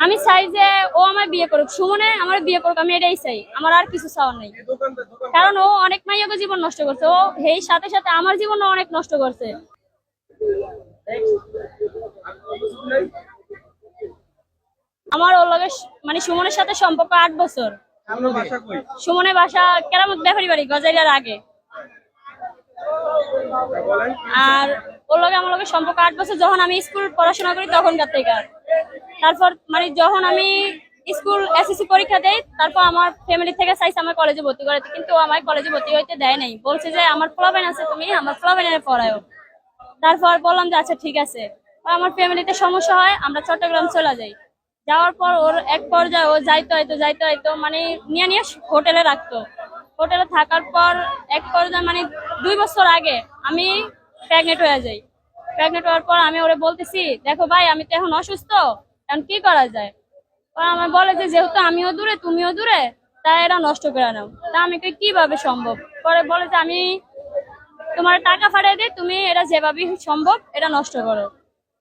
আমি চাই যে ও আমার বিয়ে করুক। সুমনে আমার বিয়ে করুক, আমি এটাই চাই। আমার আর কিছু চাওয়ার নেই। কারণ ও অনেক মাইয়াকে জীবন নষ্ট করছে। ও এই সাথে সাথে আমার জীবনও অনেক নষ্ট করছে। আমার ওর লগে মানে সুমনের সাথে সম্পর্ক আট বছর। সুমনের বাসা কেরামত ব্যাপারী বাড়ি গজাইলার আগে। আর ওর লগে আমার লগে সম্পর্ক আট বছর। যখন আমি স্কুল পড়াশোনা করি, তখনকার থেকে। তারপর মানে যখন আমি স্কুল এসএসসি পরীক্ষা দেই, তারপর আমার ফ্যামিলি থেকে চাইছে আমার কলেজে ভর্তি করাতে, কিন্তু আমার কলেজে ভর্তি হইতে দেয় নাই। বলছে যে, আমার ফ্লাবেন আছে তুমি, আমার ফ্লাবেনের পড়ায়ও তারপর বললাম যে আচ্ছা ঠিক আছে। আমার ফ্যামিলিতে সমস্যা হয়, আমরা চট্টগ্রাম চলে যাই। যাওয়ার পর ওর এক পর্যায়ে ও যাইতো হয়তো যাইতো হয়তো মানে নিয়ে নিয়ে হোটেলে রাখতো। হোটেলে থাকার পর এক পর্যায়ে মানে দুই বছর আগে আমি প্রেগনেন্ট হয়ে যাই। প্রেগনেন্ট হওয়ার পর আমি ওরে বলতেছি, দেখো ভাই, আমি তো এখন অসুস্থ এখন কি করা যায়? আমার বলে যে, যেহেতু আমিও দূরে, তুমিও দূরে, তাই এরা নষ্ট করে নাও। তা আমি কীভাবে সম্ভব? পরে বলে যে, আমি তোমার টাকা ফাটাই দিই, তুমি এটা যেভাবে সম্ভব, এটা নষ্ট করো।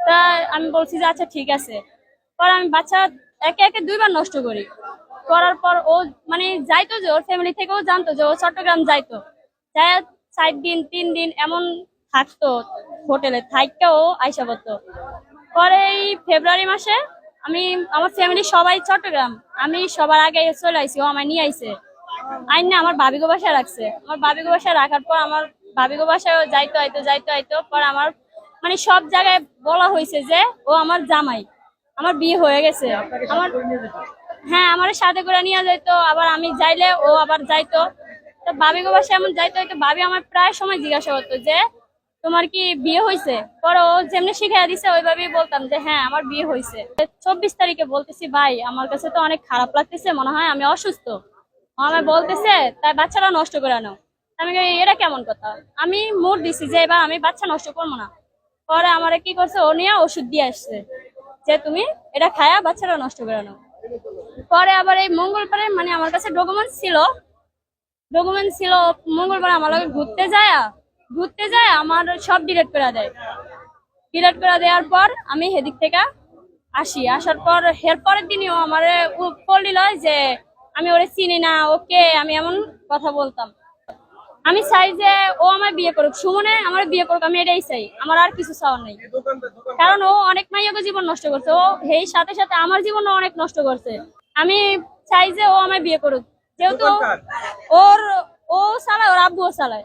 তা আমি বলছি যে আচ্ছা ঠিক আছে। পরে আমি বাচ্চা একে একে দুইবার নষ্ট করি। করার পর ও মানে যাইতো যে, ওর ফ্যামিলি থেকেও জানতো যে, ও চট্টগ্রাম যাইতো। যাই চার দিন, তিন দিন এমন থাকতো হোটেলে থাইকেও আইসা পড়তো। পরে এই ফেব্রুয়ারি মাসে আমি আমার ফ্যামিলি সবাই চট্টগ্রাম। আমি সবার আগে চলে আইসি ও আমায় নিয়ে আইসে আইন না আমার ভাবিগো বাসায় রাখছে। আমার ভাবিগো বাসায় রাখার পর আমার ভাবিগো বাসায় যাইতো আইতো যাইতো আইতো। পর আমার মানে সব জায়গায় বলা হয়েছে যে ও আমার জামাই। আমার বিয়ে হয়ে গেছে। আমার হ্যাঁ আমার সাথে করে নিয়ে যাইতো আবার আমি যাইলে ও আবার যাইতো। তো ভাবি গো বাসায় এমন যাইতো হয়তো ভাবি আমার প্রায় সময় জিজ্ঞাসা করতো যে তোমার কি বিয়ে হয়েছে? পরে ও যেমনি শিখাই দিছে, ওইভাবেই বলতাম যে হ্যাঁ আমার বিয়ে হয়েছে। চব্বিশ তারিখে বলতেছি, ভাই, আমার কাছে তো অনেক খারাপ লাগতেছে, মনে হয় আমি অসুস্থ। আমায় বলতেছে, তাই বাচ্চারা নষ্ট করে নাও। আমি এটা কেমন কথা? আমি মুড দিছি যে, এবার আমি বাচ্চা নষ্ট করব না। পরে আমার কি করছে, ও নিয়ে ওষুধ দিয়ে আসছে যে, তুমি এটা খায়া বাচ্চারা নষ্ট করে নাও। পরে আবার এই মঙ্গলবারে মানে আমার কাছে ডকুমেন্টস ছিল ডকুমেন্ট ছিল, মঙ্গলবার আমার লগে ঘুরতে যায় ঘুরতে যায় আমার সব ডিলেট করে দেয়। ডিলেট করে দেওয়ার পর আমি সেদিক থেকে আসি। আসার পর এর পরের দিনই ও আমার কল দিল যে আমি ওরে চিনি না ওকে আমি এমন কথা বলতাম। আমি চাই যে ও আমার বিয়ে করুক। সুমনে আমার বিয়ে করুক আমি এটাই চাই। আমার আর কিছু চাওয়ার নেই। কারণ ও অনেক মাইয়াকে জীবন নষ্ট করছে। ও এই সাথে সাথে আমার জীবনও অনেক নষ্ট করছে। আমি চাই যে ও আমায় বিয়ে করুক। যেহেতু ওর ও চালায় ওর আব্বুও চালায়।